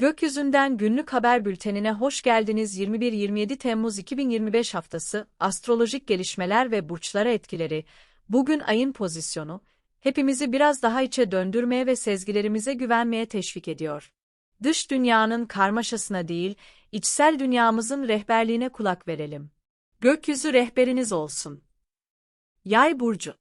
Gökyüzünden günlük haber bültenine hoş geldiniz. 21-27 Temmuz 2025 haftası, astrolojik gelişmeler ve burçlara etkileri, bugün ayın pozisyonu, hepimizi biraz daha içe döndürmeye ve sezgilerimize güvenmeye teşvik ediyor. Dış dünyanın karmaşasına değil, içsel dünyamızın rehberliğine kulak verelim. Gökyüzü rehberiniz olsun. Yay burcu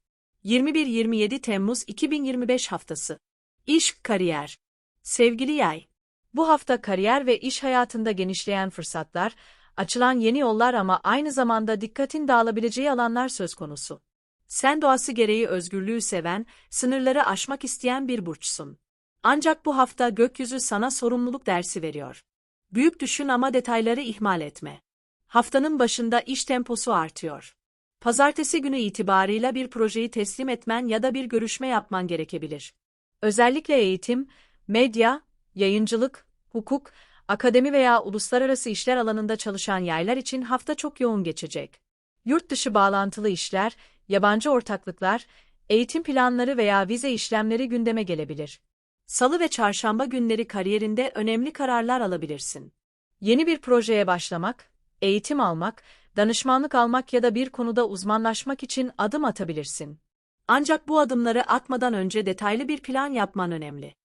21-27 Temmuz 2025 haftası. İş, kariyer. Sevgili yay, bu hafta kariyer ve iş hayatında genişleyen fırsatlar, açılan yeni yollar ama aynı zamanda dikkatin dağılabileceği alanlar söz konusu. Sen doğası gereği özgürlüğü seven, sınırları aşmak isteyen bir burçsun. Ancak bu hafta gökyüzü sana sorumluluk dersi veriyor. Büyük düşün ama detayları ihmal etme. Haftanın başında iş temposu artıyor. Pazartesi günü itibarıyla bir projeyi teslim etmen ya da bir görüşme yapman gerekebilir. Özellikle eğitim, medya, yayıncılık, hukuk, akademi veya uluslararası işler alanında çalışan yaylar için hafta çok yoğun geçecek. Yurt dışı bağlantılı işler, yabancı ortaklıklar, eğitim planları veya vize işlemleri gündeme gelebilir. Salı ve çarşamba günleri kariyerinde önemli kararlar alabilirsin. Yeni bir projeye başlamak, eğitim almak, danışmanlık almak ya da bir konuda uzmanlaşmak için adım atabilirsin. Ancak bu adımları atmadan önce detaylı bir plan yapman önemli.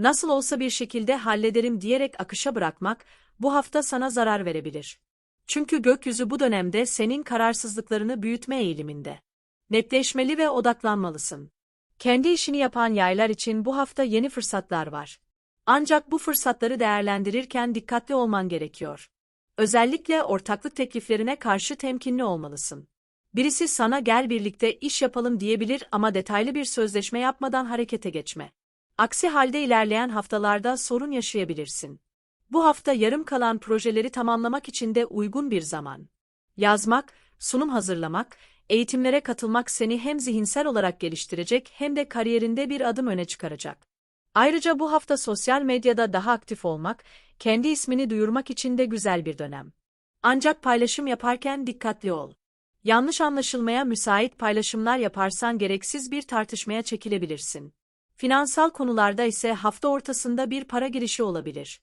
Nasıl olsa bir şekilde hallederim diyerek akışa bırakmak, bu hafta sana zarar verebilir. Çünkü gökyüzü bu dönemde senin kararsızlıklarını büyütme eğiliminde. Netleşmeli ve odaklanmalısın. Kendi işini yapan yaylar için bu hafta yeni fırsatlar var. Ancak bu fırsatları değerlendirirken dikkatli olman gerekiyor. Özellikle ortaklık tekliflerine karşı temkinli olmalısın. Birisi sana gel birlikte iş yapalım diyebilir ama detaylı bir sözleşme yapmadan harekete geçme. Aksi halde ilerleyen haftalarda sorun yaşayabilirsin. Bu hafta yarım kalan projeleri tamamlamak için de uygun bir zaman. Yazmak, sunum hazırlamak, eğitimlere katılmak seni hem zihinsel olarak geliştirecek hem de kariyerinde bir adım öne çıkaracak. Ayrıca bu hafta sosyal medyada daha aktif olmak, kendi ismini duyurmak için de güzel bir dönem. Ancak paylaşım yaparken dikkatli ol. Yanlış anlaşılmaya müsait paylaşımlar yaparsan gereksiz bir tartışmaya çekilebilirsin. Finansal konularda ise hafta ortasında bir para girişi olabilir.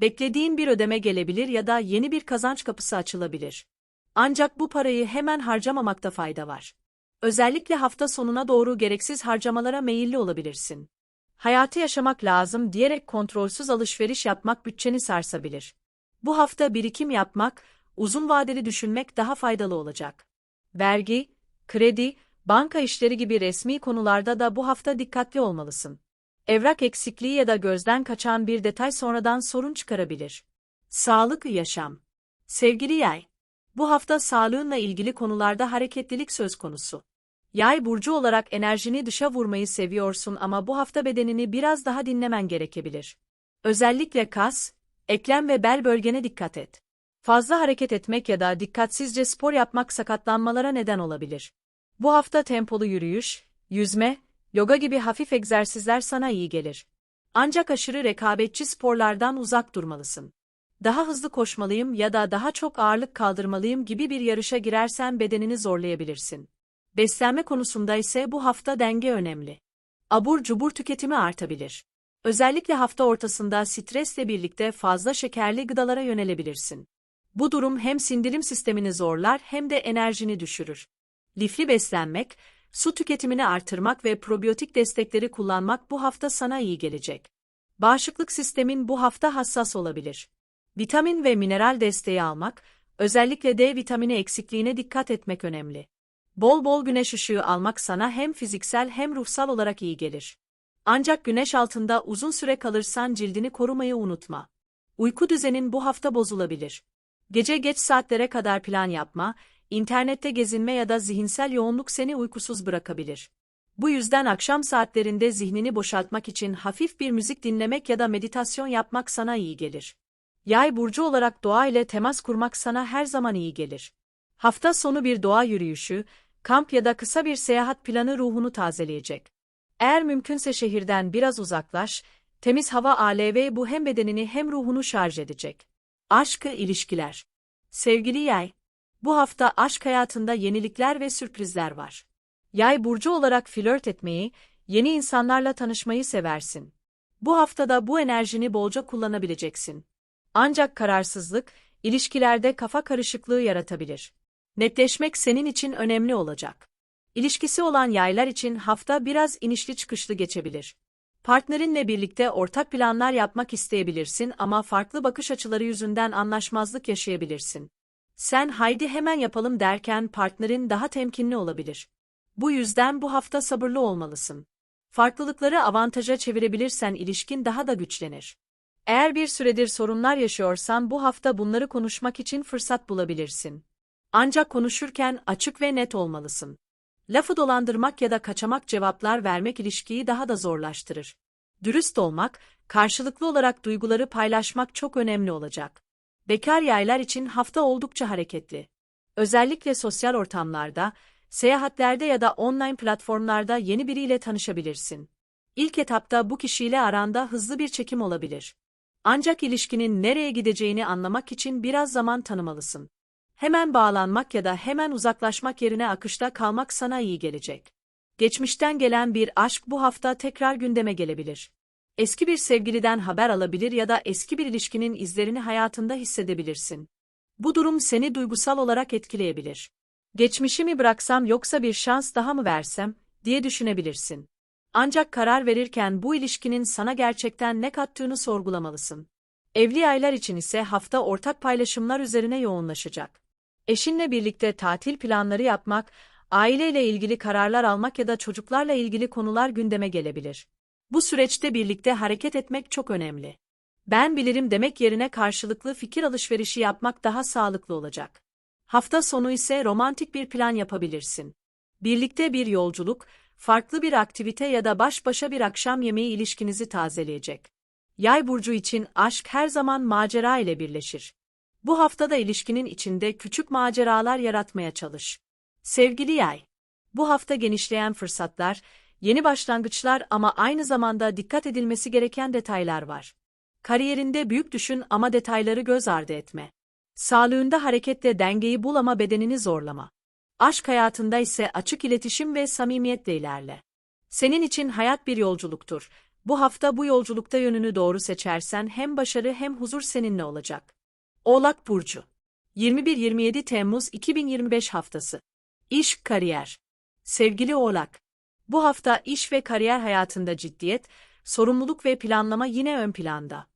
Beklediğin bir ödeme gelebilir ya da yeni bir kazanç kapısı açılabilir. Ancak bu parayı hemen harcamamakta fayda var. Özellikle hafta sonuna doğru gereksiz harcamalara meyilli olabilirsin. Hayatı yaşamak lazım diyerek kontrolsüz alışveriş yapmak bütçeni sarsabilir. Bu hafta birikim yapmak, uzun vadeli düşünmek daha faydalı olacak. Vergi, kredi, banka işleri gibi resmi konularda da bu hafta dikkatli olmalısın. Evrak eksikliği ya da gözden kaçan bir detay sonradan sorun çıkarabilir. Sağlık yaşam. Sevgili yay, bu hafta sağlığınla ilgili konularda hareketlilik söz konusu. Yay burcu olarak enerjini dışa vurmayı seviyorsun ama bu hafta bedenini biraz daha dinlemen gerekebilir. Özellikle kas, eklem ve bel bölgene dikkat et. Fazla hareket etmek ya da dikkatsizce spor yapmak sakatlanmalara neden olabilir. Bu hafta tempolu yürüyüş, yüzme, yoga gibi hafif egzersizler sana iyi gelir. Ancak aşırı rekabetçi sporlardan uzak durmalısın. Daha hızlı koşmalıyım ya da daha çok ağırlık kaldırmalıyım gibi bir yarışa girersen bedenini zorlayabilirsin. Beslenme konusunda ise bu hafta denge önemli. Abur cubur tüketimi artabilir. Özellikle hafta ortasında stresle birlikte fazla şekerli gıdalara yönelebilirsin. Bu durum hem sindirim sistemini zorlar hem de enerjini düşürür. Lifli beslenmek, su tüketimini artırmak ve probiyotik destekleri kullanmak bu hafta sana iyi gelecek. Bağışıklık sistemin bu hafta hassas olabilir. Vitamin ve mineral desteği almak, özellikle D vitamini eksikliğine dikkat etmek önemli. Bol bol güneş ışığı almak sana hem fiziksel hem ruhsal olarak iyi gelir. Ancak güneş altında uzun süre kalırsan cildini korumayı unutma. Uyku düzenin bu hafta bozulabilir. Gece geç saatlere kadar plan yapma, internette gezinme ya da zihinsel yoğunluk seni uykusuz bırakabilir. Bu yüzden akşam saatlerinde zihnini boşaltmak için hafif bir müzik dinlemek ya da meditasyon yapmak sana iyi gelir. Yay burcu olarak doğa ile temas kurmak sana her zaman iyi gelir. Hafta sonu bir doğa yürüyüşü, kamp ya da kısa bir seyahat planı ruhunu tazeleyecek. Eğer mümkünse şehirden biraz uzaklaş, temiz hava ALV bu hem bedenini hem ruhunu şarj edecek. Aşkı ilişkiler. Sevgili yay, bu hafta aşk hayatında yenilikler ve sürprizler var. Yay burcu olarak flört etmeyi, yeni insanlarla tanışmayı seversin. Bu haftada bu enerjini bolca kullanabileceksin. Ancak kararsızlık, ilişkilerde kafa karışıklığı yaratabilir. Netleşmek senin için önemli olacak. İlişkisi olan yaylar için hafta biraz inişli çıkışlı geçebilir. Partnerinle birlikte ortak planlar yapmak isteyebilirsin ama farklı bakış açıları yüzünden anlaşmazlık yaşayabilirsin. Sen haydi hemen yapalım derken partnerin daha temkinli olabilir. Bu yüzden bu hafta sabırlı olmalısın. Farklılıkları avantaja çevirebilirsen ilişkin daha da güçlenir. Eğer bir süredir sorunlar yaşıyorsan bu hafta bunları konuşmak için fırsat bulabilirsin. Ancak konuşurken açık ve net olmalısın. Lafı dolandırmak ya da kaçamak cevaplar vermek ilişkiyi daha da zorlaştırır. Dürüst olmak, karşılıklı olarak duyguları paylaşmak çok önemli olacak. Bekar yaylar için hafta oldukça hareketli. Özellikle sosyal ortamlarda, seyahatlerde ya da online platformlarda yeni biriyle tanışabilirsin. İlk etapta bu kişiyle aranda hızlı bir çekim olabilir. Ancak ilişkinin nereye gideceğini anlamak için biraz zaman tanımalısın. Hemen bağlanmak ya da hemen uzaklaşmak yerine akışta kalmak sana iyi gelecek. Geçmişten gelen bir aşk bu hafta tekrar gündeme gelebilir. Eski bir sevgiliden haber alabilir ya da eski bir ilişkinin izlerini hayatında hissedebilirsin. Bu durum seni duygusal olarak etkileyebilir. Geçmişi mi bıraksam yoksa bir şans daha mı versem diye düşünebilirsin. Ancak karar verirken bu ilişkinin sana gerçekten ne kattığını sorgulamalısın. Evli aylar için ise hafta ortak paylaşımlar üzerine yoğunlaşacak. Eşinle birlikte tatil planları yapmak, aileyle ilgili kararlar almak ya da çocuklarla ilgili konular gündeme gelebilir. Bu süreçte birlikte hareket etmek çok önemli. Ben bilirim demek yerine karşılıklı fikir alışverişi yapmak daha sağlıklı olacak. Hafta sonu ise romantik bir plan yapabilirsin. Birlikte bir yolculuk, farklı bir aktivite ya da baş başa bir akşam yemeği ilişkinizi tazeleyecek. Yay burcu için aşk her zaman macera ile birleşir. Bu haftada ilişkinin içinde küçük maceralar yaratmaya çalış. Sevgili yay, bu hafta genişleyen fırsatlar, yeni başlangıçlar ama aynı zamanda dikkat edilmesi gereken detaylar var. Kariyerinde büyük düşün ama detayları göz ardı etme. Sağlığında hareketle dengeyi bul ama bedenini zorlama. Aşk hayatında ise açık iletişim ve samimiyetle ilerle. Senin için hayat bir yolculuktur. Bu hafta bu yolculukta yönünü doğru seçersen hem başarı hem huzur seninle olacak. Oğlak Burcu 21-27 Temmuz 2025 haftası İş, kariyer Sevgili Oğlak Bu hafta iş ve kariyer hayatında ciddiyet, sorumluluk ve planlama yine ön planda.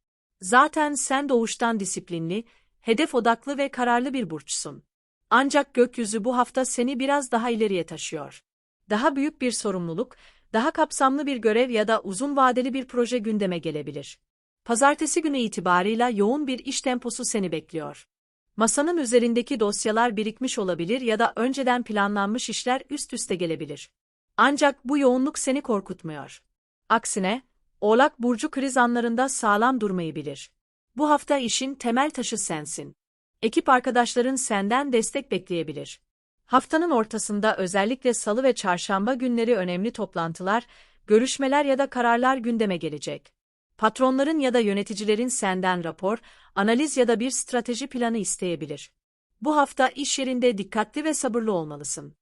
Zaten sen doğuştan disiplinli, hedef odaklı ve kararlı bir burçsun. Ancak gökyüzü bu hafta seni biraz daha ileriye taşıyor. Daha büyük bir sorumluluk, daha kapsamlı bir görev ya da uzun vadeli bir proje gündeme gelebilir. Pazartesi günü itibarıyla yoğun bir iş temposu seni bekliyor. Masanın üzerindeki dosyalar birikmiş olabilir ya da önceden planlanmış işler üst üste gelebilir. Ancak bu yoğunluk seni korkutmuyor. Aksine, Oğlak burcu kriz anlarında sağlam durmayı bilir. Bu hafta işin temel taşı sensin. Ekip arkadaşların senden destek bekleyebilir. Haftanın ortasında özellikle salı ve çarşamba günleri önemli toplantılar, görüşmeler ya da kararlar gündeme gelecek. Patronların ya da yöneticilerin senden rapor, analiz ya da bir strateji planı isteyebilir. Bu hafta iş yerinde dikkatli ve sabırlı olmalısın.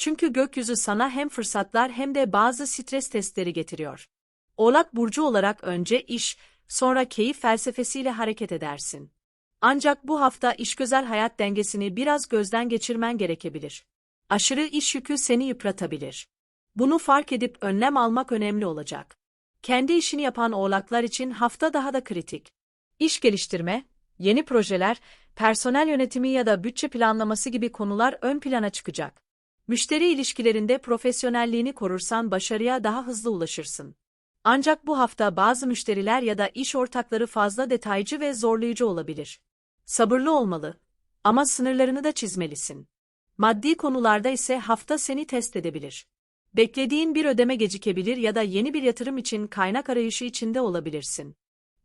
Çünkü gökyüzü sana hem fırsatlar hem de bazı stres testleri getiriyor. Oğlak burcu olarak önce iş, sonra keyif felsefesiyle hareket edersin. Ancak bu hafta işgözel hayat dengesini biraz gözden geçirmen gerekebilir. Aşırı iş yükü seni yıpratabilir. Bunu fark edip önlem almak önemli olacak. Kendi işini yapan oğlaklar için hafta daha da kritik. İş geliştirme, yeni projeler, personel yönetimi ya da bütçe planlaması gibi konular ön plana çıkacak. Müşteri ilişkilerinde profesyonelliğini korursan başarıya daha hızlı ulaşırsın. Ancak bu hafta bazı müşteriler ya da iş ortakları fazla detaycı ve zorlayıcı olabilir. Sabırlı olmalı ama sınırlarını da çizmelisin. Maddi konularda ise hafta seni test edebilir. Beklediğin bir ödeme gecikebilir ya da yeni bir yatırım için kaynak arayışı içinde olabilirsin.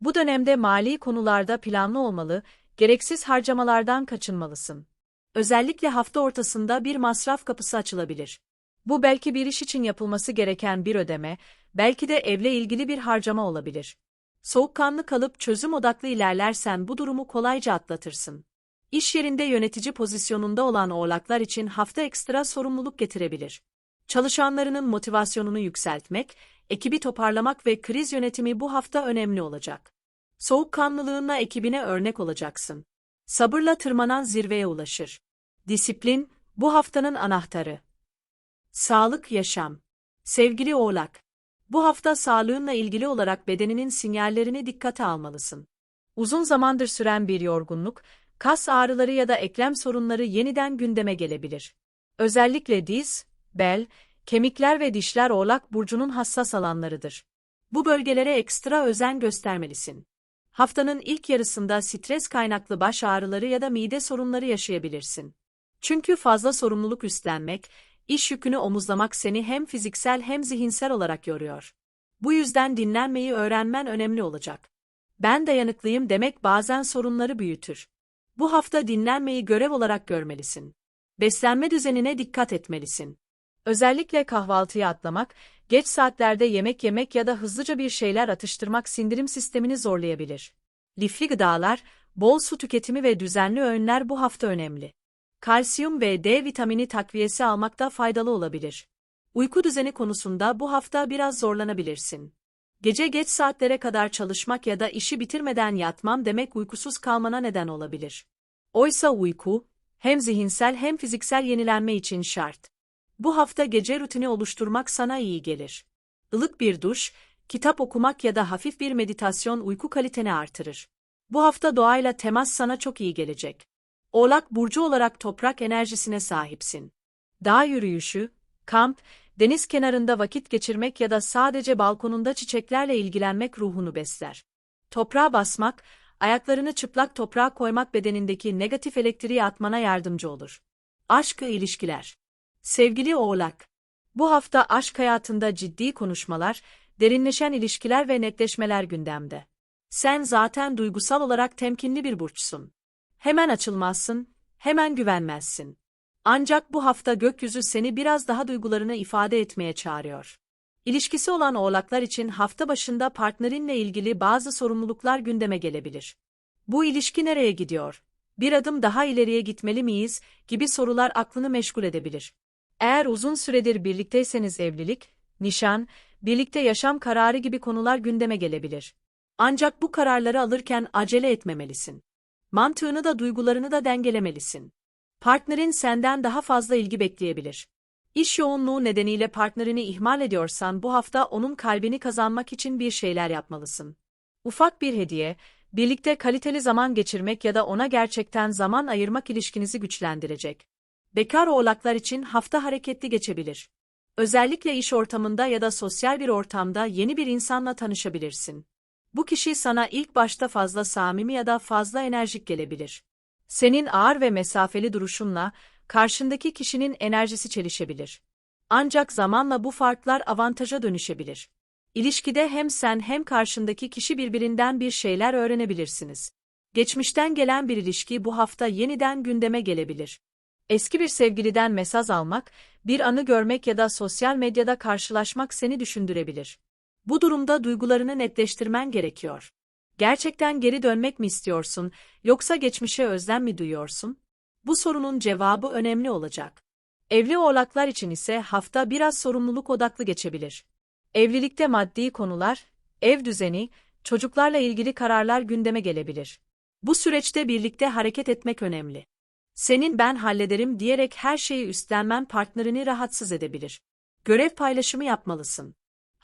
Bu dönemde mali konularda planlı olmalı, gereksiz harcamalardan kaçınmalısın. Özellikle hafta ortasında bir masraf kapısı açılabilir. Bu belki bir iş için yapılması gereken bir ödeme, belki de evle ilgili bir harcama olabilir. Soğukkanlı kalıp çözüm odaklı ilerlersen bu durumu kolayca atlatırsın. İş yerinde yönetici pozisyonunda olan oğlaklar için hafta ekstra sorumluluk getirebilir. Çalışanlarının motivasyonunu yükseltmek, ekibi toparlamak ve kriz yönetimi bu hafta önemli olacak. Soğukkanlılığınla ekibine örnek olacaksın. Sabırla tırmanan zirveye ulaşır. Disiplin, bu haftanın anahtarı. Sağlık yaşam. Sevgili Oğlak, bu hafta sağlığınla ilgili olarak bedeninin sinyallerini dikkate almalısın. Uzun zamandır süren bir yorgunluk, kas ağrıları ya da eklem sorunları yeniden gündeme gelebilir. Özellikle diz, bel, kemikler ve dişler Oğlak burcunun hassas alanlarıdır. Bu bölgelere ekstra özen göstermelisin. Haftanın ilk yarısında stres kaynaklı baş ağrıları ya da mide sorunları yaşayabilirsin. Çünkü fazla sorumluluk üstlenmek, iş yükünü omuzlamak seni hem fiziksel hem zihinsel olarak yoruyor. Bu yüzden dinlenmeyi öğrenmen önemli olacak. Ben dayanıklıyım demek bazen sorunları büyütür. Bu hafta dinlenmeyi görev olarak görmelisin. Beslenme düzenine dikkat etmelisin. Özellikle kahvaltıyı atlamak, geç saatlerde yemek yemek ya da hızlıca bir şeyler atıştırmak sindirim sistemini zorlayabilir. Lifli gıdalar, bol su tüketimi ve düzenli öğünler bu hafta önemli. Kalsiyum ve D vitamini takviyesi almakta faydalı olabilir. Uyku düzeni konusunda bu hafta biraz zorlanabilirsin. Gece geç saatlere kadar çalışmak ya da işi bitirmeden yatmam demek uykusuz kalmana neden olabilir. Oysa uyku, hem zihinsel hem fiziksel yenilenme için şart. Bu hafta gece rutini oluşturmak sana iyi gelir. Ilık bir duş, kitap okumak ya da hafif bir meditasyon uyku kaliteni artırır. Bu hafta doğayla temas sana çok iyi gelecek. Oğlak burcu olarak toprak enerjisine sahipsin. Dağ yürüyüşü, kamp, deniz kenarında vakit geçirmek ya da sadece balkonunda çiçeklerle ilgilenmek ruhunu besler. Toprağa basmak, ayaklarını çıplak toprağa koymak bedenindeki negatif elektriği atmana yardımcı olur. Aşkı ilişkiler. Sevgili Oğlak, bu hafta aşk hayatında ciddi konuşmalar, derinleşen ilişkiler ve netleşmeler gündemde. Sen zaten duygusal olarak temkinli bir burçsun. Hemen açılmazsın, hemen güvenmezsin. Ancak bu hafta gökyüzü seni biraz daha duygularını ifade etmeye çağırıyor. İlişkisi olan oğlaklar için hafta başında partnerinle ilgili bazı sorumluluklar gündeme gelebilir. Bu ilişki nereye gidiyor? Bir adım daha ileriye gitmeli miyiz? gibi sorular aklını meşgul edebilir. Eğer uzun süredir birlikteyseniz evlilik, nişan, birlikte yaşam kararı gibi konular gündeme gelebilir. Ancak bu kararları alırken acele etmemelisin. Mantığını da duygularını da dengelemelisin. Partnerin senden daha fazla ilgi bekleyebilir. İş yoğunluğu nedeniyle partnerini ihmal ediyorsan bu hafta onun kalbini kazanmak için bir şeyler yapmalısın. Ufak bir hediye, birlikte kaliteli zaman geçirmek ya da ona gerçekten zaman ayırmak ilişkinizi güçlendirecek. Bekar oğlaklar için hafta hareketli geçebilir. Özellikle iş ortamında ya da sosyal bir ortamda yeni bir insanla tanışabilirsin. Bu kişi sana ilk başta fazla samimi ya da fazla enerjik gelebilir. Senin ağır ve mesafeli duruşunla karşındaki kişinin enerjisi çelişebilir. Ancak zamanla bu farklar avantaja dönüşebilir. İlişkide hem sen hem karşındaki kişi birbirinden bir şeyler öğrenebilirsiniz. Geçmişten gelen bir ilişki bu hafta yeniden gündeme gelebilir. Eski bir sevgiliden mesaj almak, bir anı görmek ya da sosyal medyada karşılaşmak seni düşündürebilir. Bu durumda duygularını netleştirmen gerekiyor. Gerçekten geri dönmek mi istiyorsun, yoksa geçmişe özlem mi duyuyorsun? Bu sorunun cevabı önemli olacak. Evli oğlaklar için ise hafta biraz sorumluluk odaklı geçebilir. Evlilikte maddi konular, ev düzeni, çocuklarla ilgili kararlar gündeme gelebilir. Bu süreçte birlikte hareket etmek önemli. Senin ben hallederim diyerek her şeyi üstlenmen partnerini rahatsız edebilir. Görev paylaşımı yapmalısın.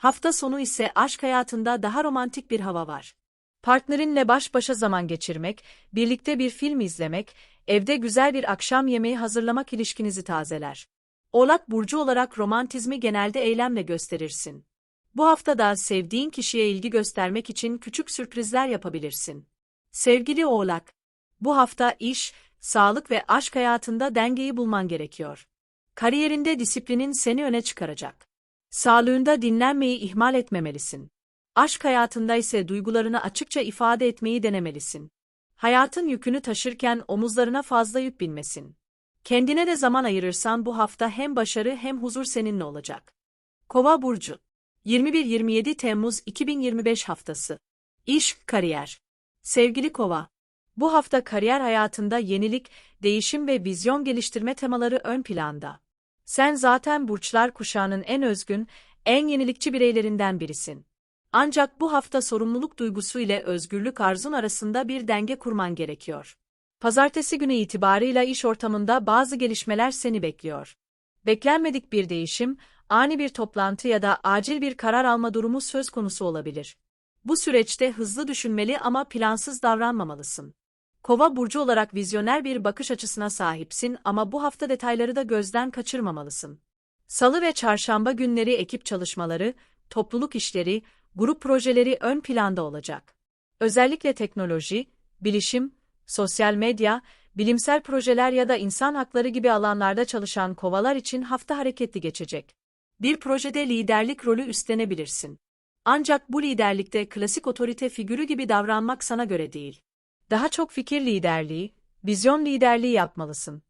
Hafta sonu ise aşk hayatında daha romantik bir hava var. Partnerinle baş başa zaman geçirmek, birlikte bir film izlemek, evde güzel bir akşam yemeği hazırlamak ilişkinizi tazeler. Oğlak burcu olarak romantizmi genelde eylemle gösterirsin. Bu hafta da sevdiğin kişiye ilgi göstermek için küçük sürprizler yapabilirsin. Sevgili Oğlak, bu hafta iş, sağlık ve aşk hayatında dengeyi bulman gerekiyor. Kariyerinde disiplinin seni öne çıkaracak. Sağlığında dinlenmeyi ihmal etmemelisin. Aşk hayatında ise duygularını açıkça ifade etmeyi denemelisin. Hayatın yükünü taşırken omuzlarına fazla yük binmesin. Kendine de zaman ayırırsan bu hafta hem başarı hem huzur seninle olacak. Kova burcu 21-27 Temmuz 2025 haftası. İş, kariyer. Sevgili Kova, bu hafta kariyer hayatında yenilik, değişim ve vizyon geliştirme temaları ön planda. Sen zaten burçlar kuşağının en özgün, en yenilikçi bireylerinden birisin. Ancak bu hafta sorumluluk duygusu ile özgürlük arzun arasında bir denge kurman gerekiyor. Pazartesi günü itibarıyla iş ortamında bazı gelişmeler seni bekliyor. Beklenmedik bir değişim, ani bir toplantı ya da acil bir karar alma durumu söz konusu olabilir. Bu süreçte hızlı düşünmeli ama plansız davranmamalısın. Kova burcu olarak vizyoner bir bakış açısına sahipsin ama bu hafta detayları da gözden kaçırmamalısın. Salı ve çarşamba günleri ekip çalışmaları, topluluk işleri, grup projeleri ön planda olacak. Özellikle teknoloji, bilişim, sosyal medya, bilimsel projeler ya da insan hakları gibi alanlarda çalışan kovalar için hafta hareketli geçecek. Bir projede liderlik rolü üstlenebilirsin. Ancak bu liderlikte klasik otorite figürü gibi davranmak sana göre değil. Daha çok fikir liderliği, vizyon liderliği yapmalısın.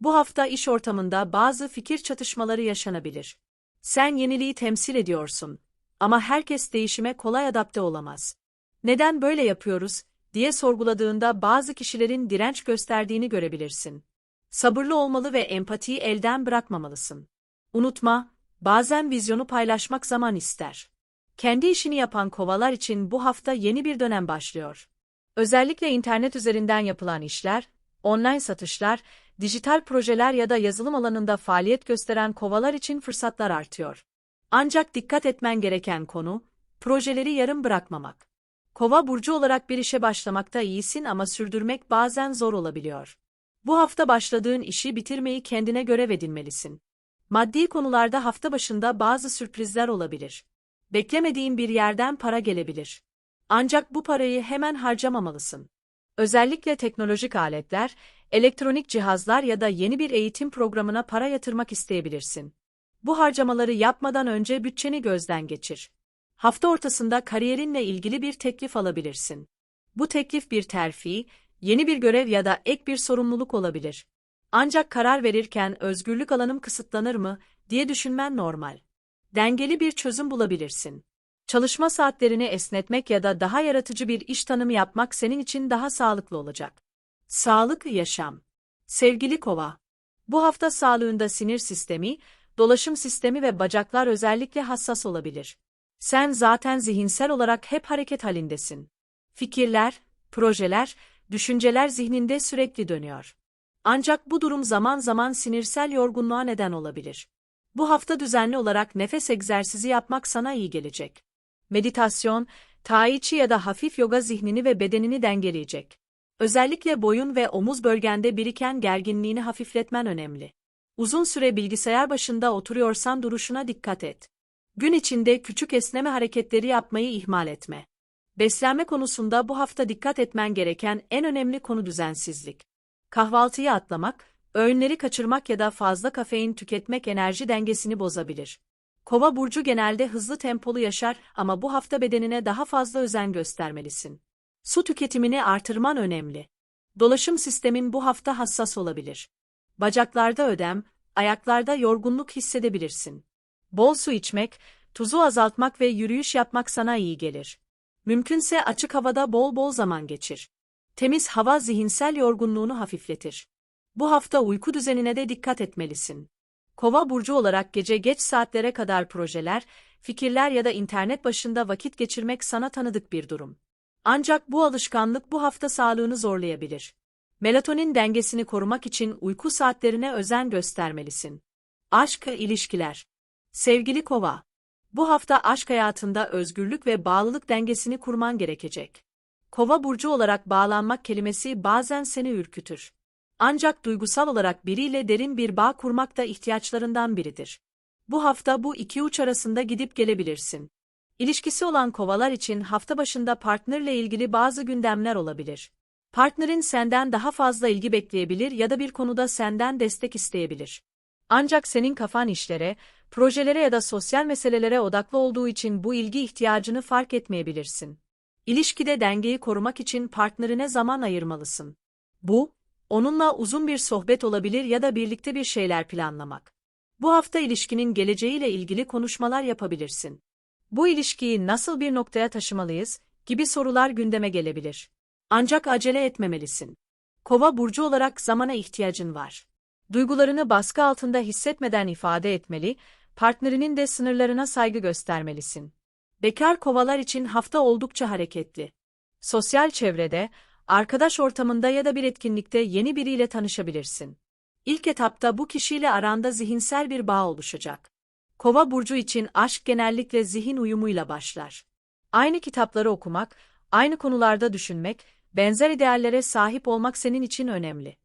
Bu hafta iş ortamında bazı fikir çatışmaları yaşanabilir. Sen yeniliği temsil ediyorsun ama herkes değişime kolay adapte olamaz. Neden böyle yapıyoruz diye sorguladığında bazı kişilerin direnç gösterdiğini görebilirsin. Sabırlı olmalı ve empatiyi elden bırakmamalısın. Unutma, bazen vizyonu paylaşmak zaman ister. Kendi işini yapan kovalar için bu hafta yeni bir dönem başlıyor. Özellikle internet üzerinden yapılan işler, online satışlar, dijital projeler ya da yazılım alanında faaliyet gösteren kovalar için fırsatlar artıyor. Ancak dikkat etmen gereken konu, projeleri yarım bırakmamak. Kova burcu olarak bir işe başlamakta iyisin ama sürdürmek bazen zor olabiliyor. Bu hafta başladığın işi bitirmeyi kendine görev edinmelisin. Maddi konularda hafta başında bazı sürprizler olabilir. Beklemediğin bir yerden para gelebilir. Ancak bu parayı hemen harcamamalısın. Özellikle teknolojik aletler, elektronik cihazlar ya da yeni bir eğitim programına para yatırmak isteyebilirsin. Bu harcamaları yapmadan önce bütçeni gözden geçir. Hafta ortasında kariyerinle ilgili bir teklif alabilirsin. Bu teklif bir terfi, yeni bir görev ya da ek bir sorumluluk olabilir. Ancak karar verirken özgürlük alanım kısıtlanır mı diye düşünmen normal. Dengeli bir çözüm bulabilirsin. Çalışma saatlerini esnetmek ya da daha yaratıcı bir iş tanımı yapmak senin için daha sağlıklı olacak. Sağlık yaşam. Sevgili Kova, bu hafta sağlığında sinir sistemi, dolaşım sistemi ve bacaklar özellikle hassas olabilir. Sen zaten zihinsel olarak hep hareket halindesin. Fikirler, projeler, düşünceler zihninde sürekli dönüyor. Ancak bu durum zaman zaman sinirsel yorgunluğa neden olabilir. Bu hafta düzenli olarak nefes egzersizi yapmak sana iyi gelecek. Meditasyon, tai chi ya da hafif yoga zihnini ve bedenini dengeleyecek. Özellikle boyun ve omuz bölgende biriken gerginliğini hafifletmen önemli. Uzun süre bilgisayar başında oturuyorsan duruşuna dikkat et. Gün içinde küçük esneme hareketleri yapmayı ihmal etme. Beslenme konusunda bu hafta dikkat etmen gereken en önemli konu düzensizlik. Kahvaltıyı atlamak, öğünleri kaçırmak ya da fazla kafein tüketmek enerji dengesini bozabilir. Kova burcu genelde hızlı tempolu yaşar ama bu hafta bedenine daha fazla özen göstermelisin. Su tüketimini artırman önemli. Dolaşım sistemin bu hafta hassas olabilir. Bacaklarda ödem, ayaklarda yorgunluk hissedebilirsin. Bol su içmek, tuzu azaltmak ve yürüyüş yapmak sana iyi gelir. Mümkünse açık havada bol bol zaman geçir. Temiz hava zihinsel yorgunluğunu hafifletir. Bu hafta uyku düzenine de dikkat etmelisin. Kova burcu olarak gece geç saatlere kadar projeler, fikirler ya da internet başında vakit geçirmek sana tanıdık bir durum. Ancak bu alışkanlık bu hafta sağlığını zorlayabilir. Melatonin dengesini korumak için uyku saatlerine özen göstermelisin. Aşk ilişkiler. Sevgili Kova, bu hafta aşk hayatında özgürlük ve bağlılık dengesini kurman gerekecek. Kova burcu olarak bağlanmak kelimesi bazen seni ürkütür. Ancak duygusal olarak biriyle derin bir bağ kurmak da ihtiyaçlarından biridir. Bu hafta bu iki uç arasında gidip gelebilirsin. İlişkisi olan kovalar için hafta başında partnerle ilgili bazı gündemler olabilir. Partnerin senden daha fazla ilgi bekleyebilir ya da bir konuda senden destek isteyebilir. Ancak senin kafan işlere, projelere ya da sosyal meselelere odaklı olduğu için bu ilgi ihtiyacını fark etmeyebilirsin. İlişkide dengeyi korumak için partnerine zaman ayırmalısın. Bu, onunla uzun bir sohbet olabilir ya da birlikte bir şeyler planlamak. Bu hafta ilişkinin geleceğiyle ilgili konuşmalar yapabilirsin. Bu ilişkiyi nasıl bir noktaya taşımalıyız gibi sorular gündeme gelebilir. Ancak acele etmemelisin. Kova burcu olarak zamana ihtiyacın var. Duygularını baskı altında hissetmeden ifade etmeli, partnerinin de sınırlarına saygı göstermelisin. Bekar kovalar için hafta oldukça hareketli. Sosyal çevrede, arkadaş ortamında ya da bir etkinlikte yeni biriyle tanışabilirsin. İlk etapta bu kişiyle aranda zihinsel bir bağ oluşacak. Kova burcu için aşk genellikle zihin uyumuyla başlar. Aynı kitapları okumak, aynı konularda düşünmek, benzer ideallere sahip olmak senin için önemli.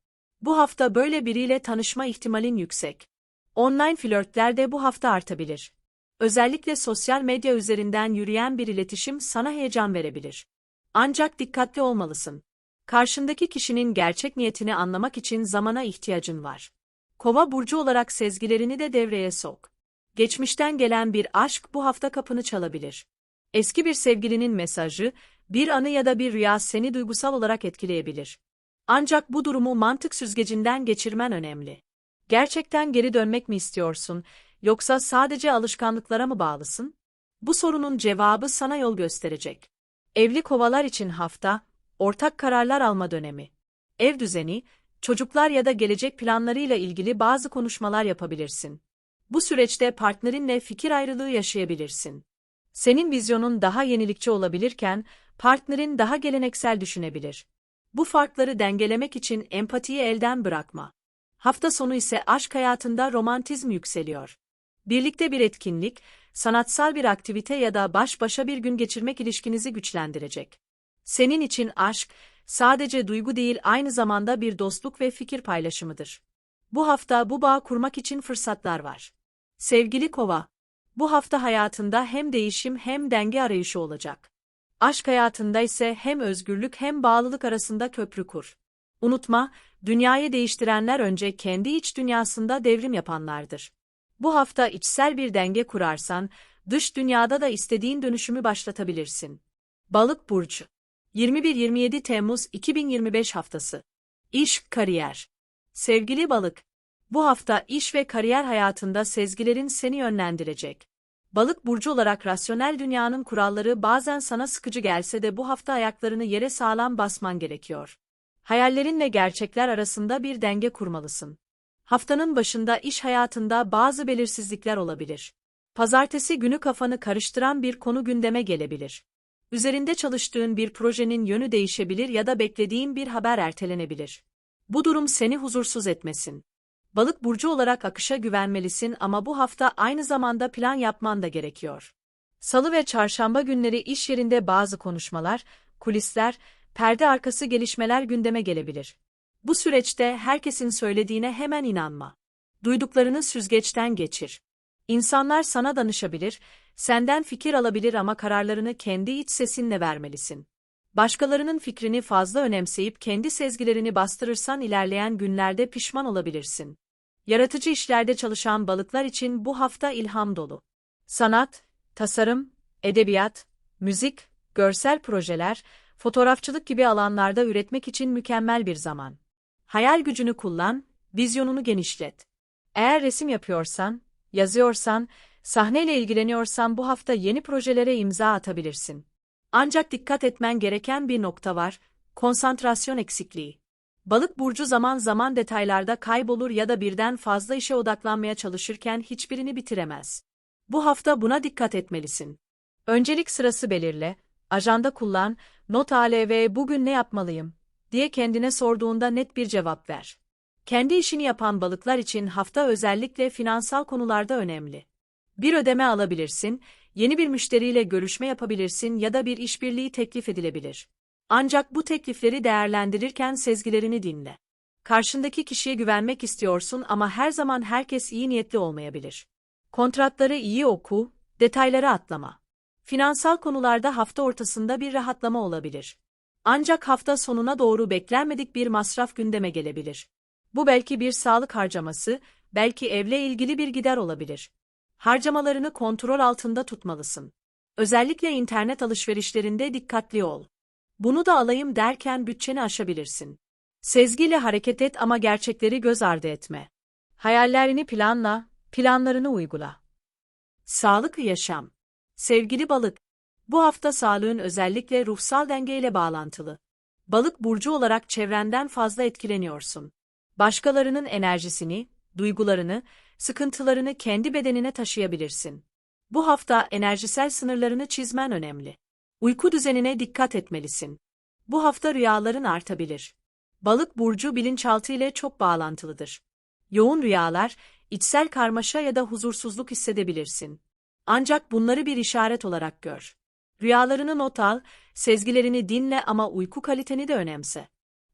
Bu hafta böyle biriyle tanışma ihtimalin yüksek. Online flörtler de bu hafta artabilir. Özellikle sosyal medya üzerinden yürüyen bir iletişim sana heyecan verebilir. Ancak dikkatli olmalısın. Karşındaki kişinin gerçek niyetini anlamak için zamana ihtiyacın var. Kova burcu olarak sezgilerini de devreye sok. Geçmişten gelen bir aşk bu hafta kapını çalabilir. Eski bir sevgilinin mesajı, bir anı ya da bir rüya seni duygusal olarak etkileyebilir. Ancak bu durumu mantık süzgecinden geçirmen önemli. Gerçekten geri dönmek mi istiyorsun, yoksa sadece alışkanlıklara mı bağlısın? Bu sorunun cevabı sana yol gösterecek. Evli kovalar için hafta, ortak kararlar alma dönemi. Ev düzeni, çocuklar ya da gelecek planlarıyla ilgili bazı konuşmalar yapabilirsin. Bu süreçte partnerinle fikir ayrılığı yaşayabilirsin. Senin vizyonun daha yenilikçi olabilirken, partnerin daha geleneksel düşünebilir. Bu farkları dengelemek için empatiyi elden bırakma. Hafta sonu ise aşk hayatında romantizm yükseliyor. Birlikte bir etkinlik, sanatsal bir aktivite ya da baş başa bir gün geçirmek ilişkinizi güçlendirecek. Senin için aşk, sadece duygu değil aynı zamanda bir dostluk ve fikir paylaşımıdır. Bu hafta bu bağ kurmak için fırsatlar var. Sevgili Kova, bu hafta hayatında hem değişim hem denge arayışı olacak. Aşk hayatında ise hem özgürlük hem bağlılık arasında köprü kur. Unutma, dünyayı değiştirenler önce kendi iç dünyasında devrim yapanlardır. Bu hafta içsel bir denge kurarsan, dış dünyada da istediğin dönüşümü başlatabilirsin. Balık Burcu 21-27 Temmuz 2025 haftası İş, kariyer Sevgili balık, bu hafta iş ve kariyer hayatında sezgilerin seni yönlendirecek. Balık burcu olarak rasyonel dünyanın kuralları bazen sana sıkıcı gelse de bu hafta ayaklarını yere sağlam basman gerekiyor. Hayallerinle gerçekler arasında bir denge kurmalısın. Haftanın başında iş hayatında bazı belirsizlikler olabilir. Pazartesi günü kafanı karıştıran bir konu gündeme gelebilir. Üzerinde çalıştığın bir projenin yönü değişebilir ya da beklediğin bir haber ertelenebilir. Bu durum seni huzursuz etmesin. Balık burcu olarak akışa güvenmelisin ama bu hafta aynı zamanda plan yapman da gerekiyor. Salı ve çarşamba günleri iş yerinde bazı konuşmalar, kulisler, perde arkası gelişmeler gündeme gelebilir. Bu süreçte herkesin söylediğine hemen inanma. Duyduklarını süzgeçten geçir. İnsanlar sana danışabilir, senden fikir alabilir ama kararlarını kendi iç sesinle vermelisin. Başkalarının fikrini fazla önemseyip kendi sezgilerini bastırırsan ilerleyen günlerde pişman olabilirsin. Yaratıcı işlerde çalışan balıklar için bu hafta ilham dolu. Sanat, tasarım, edebiyat, müzik, görsel projeler, fotoğrafçılık gibi alanlarda üretmek için mükemmel bir zaman. Hayal gücünü kullan, vizyonunu genişlet. Eğer resim yapıyorsan, yazıyorsan, sahneyle ilgileniyorsan bu hafta yeni projelere imza atabilirsin. Ancak dikkat etmen gereken bir nokta var, konsantrasyon eksikliği. Balık burcu zaman zaman detaylarda kaybolur ya da birden fazla işe odaklanmaya çalışırken hiçbirini bitiremez. Bu hafta buna dikkat etmelisin. Öncelik sırası belirle, ajanda kullan, not al ve bugün ne yapmalıyım diye kendine sorduğunda net bir cevap ver. Kendi işini yapan balıklar için hafta özellikle finansal konularda önemli. Bir ödeme alabilirsin, yeni bir müşteriyle görüşme yapabilirsin ya da bir işbirliği teklif edilebilir. Ancak bu teklifleri değerlendirirken sezgilerini dinle. Karşındaki kişiye güvenmek istiyorsun ama her zaman herkes iyi niyetli olmayabilir. Kontratları iyi oku, detayları atlama. Finansal konularda hafta ortasında bir rahatlama olabilir. Ancak hafta sonuna doğru beklenmedik bir masraf gündeme gelebilir. Bu belki bir sağlık harcaması, belki evle ilgili bir gider olabilir. Harcamalarını kontrol altında tutmalısın. Özellikle internet alışverişlerinde dikkatli ol. Bunu da alayım derken bütçeni aşabilirsin. Sezgiyle hareket et ama gerçekleri göz ardı etme. Hayallerini planla, planlarını uygula. Sağlık yaşam. Sevgili balık, bu hafta sağlığın özellikle ruhsal dengeyle bağlantılı. Balık burcu olarak çevrenden fazla etkileniyorsun. Başkalarının enerjisini, duygularını, sıkıntılarını kendi bedenine taşıyabilirsin. Bu hafta enerjisel sınırlarını çizmen önemli. Uyku düzenine dikkat etmelisin. Bu hafta rüyaların artabilir. Balık burcu bilinçaltı ile çok bağlantılıdır. Yoğun rüyalar, içsel karmaşa ya da huzursuzluk hissedebilirsin. Ancak bunları bir işaret olarak gör. Rüyalarını not al, sezgilerini dinle ama uyku kaliteni de önemse.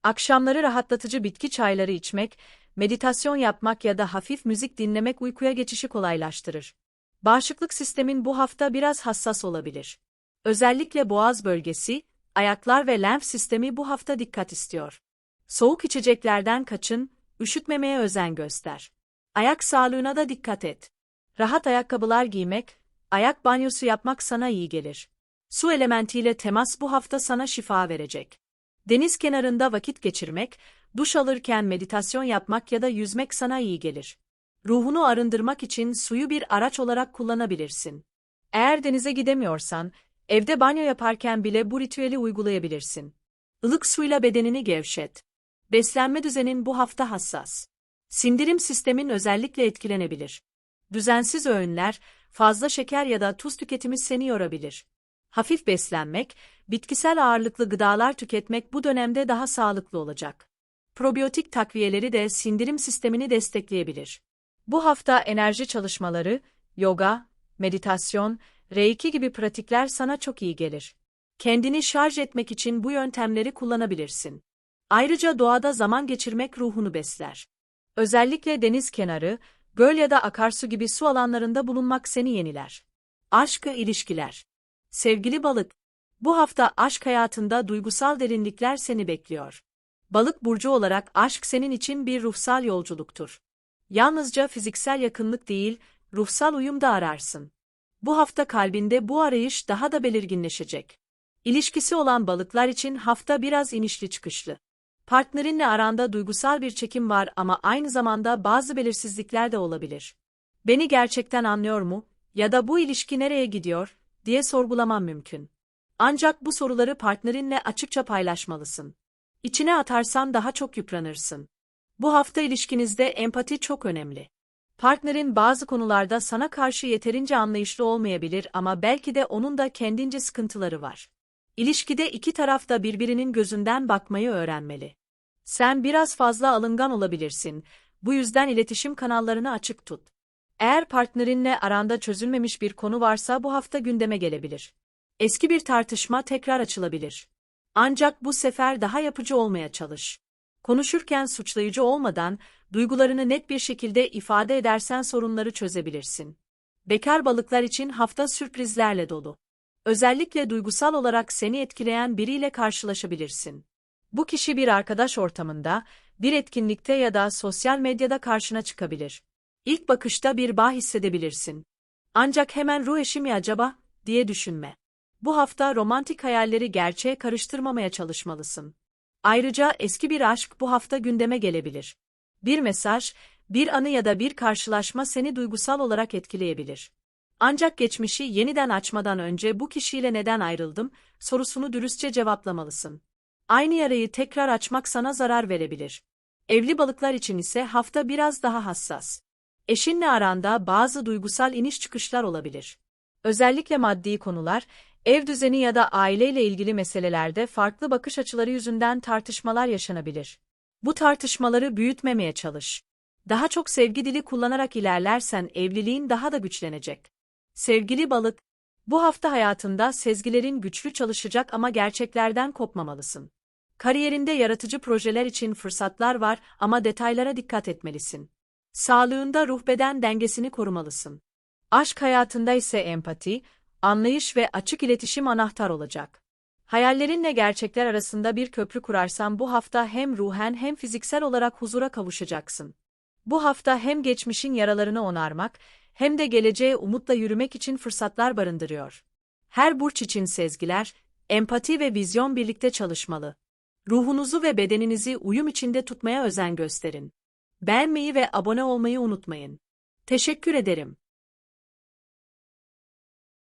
Akşamları rahatlatıcı bitki çayları içmek, meditasyon yapmak ya da hafif müzik dinlemek uykuya geçişi kolaylaştırır. Bağışıklık sistemin bu hafta biraz hassas olabilir. Özellikle boğaz bölgesi, ayaklar ve lenf sistemi bu hafta dikkat istiyor. Soğuk içeceklerden kaçın, üşütmemeye özen göster. Ayak sağlığına da dikkat et. Rahat ayakkabılar giymek, ayak banyosu yapmak sana iyi gelir. Su elementiyle temas bu hafta sana şifa verecek. Deniz kenarında vakit geçirmek, duş alırken meditasyon yapmak ya da yüzmek sana iyi gelir. Ruhunu arındırmak için suyu bir araç olarak kullanabilirsin. Eğer denize gidemiyorsan, evde banyo yaparken bile bu ritüeli uygulayabilirsin. Ilık suyla bedenini gevşet. Beslenme düzenin bu hafta hassas. Sindirim sistemin özellikle etkilenebilir. Düzensiz öğünler, fazla şeker ya da tuz tüketimi seni yorabilir. Hafif beslenmek, bitkisel ağırlıklı gıdalar tüketmek bu dönemde daha sağlıklı olacak. Probiyotik takviyeleri de sindirim sistemini destekleyebilir. Bu hafta enerji çalışmaları, yoga, meditasyon, reiki gibi pratikler sana çok iyi gelir. Kendini şarj etmek için bu yöntemleri kullanabilirsin. Ayrıca doğada zaman geçirmek ruhunu besler. Özellikle deniz kenarı, göl ya da akarsu gibi su alanlarında bulunmak seni yeniler. Aşkı ilişkiler. Sevgili balık, bu hafta aşk hayatında duygusal derinlikler seni bekliyor. Balık burcu olarak aşk senin için bir ruhsal yolculuktur. Yalnızca fiziksel yakınlık değil, ruhsal uyum da ararsın. Bu hafta kalbinde bu arayış daha da belirginleşecek. İlişkisi olan balıklar için hafta biraz inişli çıkışlı. Partnerinle aranda duygusal bir çekim var ama aynı zamanda bazı belirsizlikler de olabilir. Beni gerçekten anlıyor mu ya da bu ilişki nereye gidiyor diye sorgulamam mümkün. Ancak bu soruları partnerinle açıkça paylaşmalısın. İçine atarsan daha çok yıpranırsın. Bu hafta ilişkinizde empati çok önemli. Partnerin bazı konularda sana karşı yeterince anlayışlı olmayabilir ama belki de onun da kendince sıkıntıları var. İlişkide iki taraf da birbirinin gözünden bakmayı öğrenmeli. Sen biraz fazla alıngan olabilirsin, bu yüzden iletişim kanallarını açık tut. Eğer partnerinle aranda çözülmemiş bir konu varsa bu hafta gündeme gelebilir. Eski bir tartışma tekrar açılabilir. Ancak bu sefer daha yapıcı olmaya çalış. Konuşurken suçlayıcı olmadan, duygularını net bir şekilde ifade edersen sorunları çözebilirsin. Bekar balıklar için hafta sürprizlerle dolu. Özellikle duygusal olarak seni etkileyen biriyle karşılaşabilirsin. Bu kişi bir arkadaş ortamında, bir etkinlikte ya da sosyal medyada karşına çıkabilir. İlk bakışta bir bağ hissedebilirsin. Ancak hemen ruh eşi mi acaba, diye düşünme. Bu hafta romantik hayalleri gerçeğe karıştırmamaya çalışmalısın. Ayrıca eski bir aşk bu hafta gündeme gelebilir. Bir mesaj, bir anı ya da bir karşılaşma seni duygusal olarak etkileyebilir. Ancak geçmişi yeniden açmadan önce bu kişiyle neden ayrıldım sorusunu dürüstçe cevaplamalısın. Aynı yarayı tekrar açmak sana zarar verebilir. Evli balıklar için ise hafta biraz daha hassas. Eşinle aranda bazı duygusal iniş çıkışlar olabilir. Özellikle maddi konular, ev düzeni ya da aileyle ilgili meselelerde farklı bakış açıları yüzünden tartışmalar yaşanabilir. Bu tartışmaları büyütmemeye çalış. Daha çok sevgi dili kullanarak ilerlersen evliliğin daha da güçlenecek. Sevgili balık, bu hafta hayatında sezgilerin güçlü çalışacak ama gerçeklerden kopmamalısın. Kariyerinde yaratıcı projeler için fırsatlar var ama detaylara dikkat etmelisin. Sağlığında ruh-beden dengesini korumalısın. Aşk hayatında ise empati, anlayış ve açık iletişim anahtar olacak. Hayallerinle gerçekler arasında bir köprü kurarsan bu hafta hem ruhen hem fiziksel olarak huzura kavuşacaksın. Bu hafta hem geçmişin yaralarını onarmak, hem de geleceğe umutla yürümek için fırsatlar barındırıyor. Her burç için sezgiler, empati ve vizyon birlikte çalışmalı. Ruhunuzu ve bedeninizi uyum içinde tutmaya özen gösterin. Beğenmeyi ve abone olmayı unutmayın. Teşekkür ederim.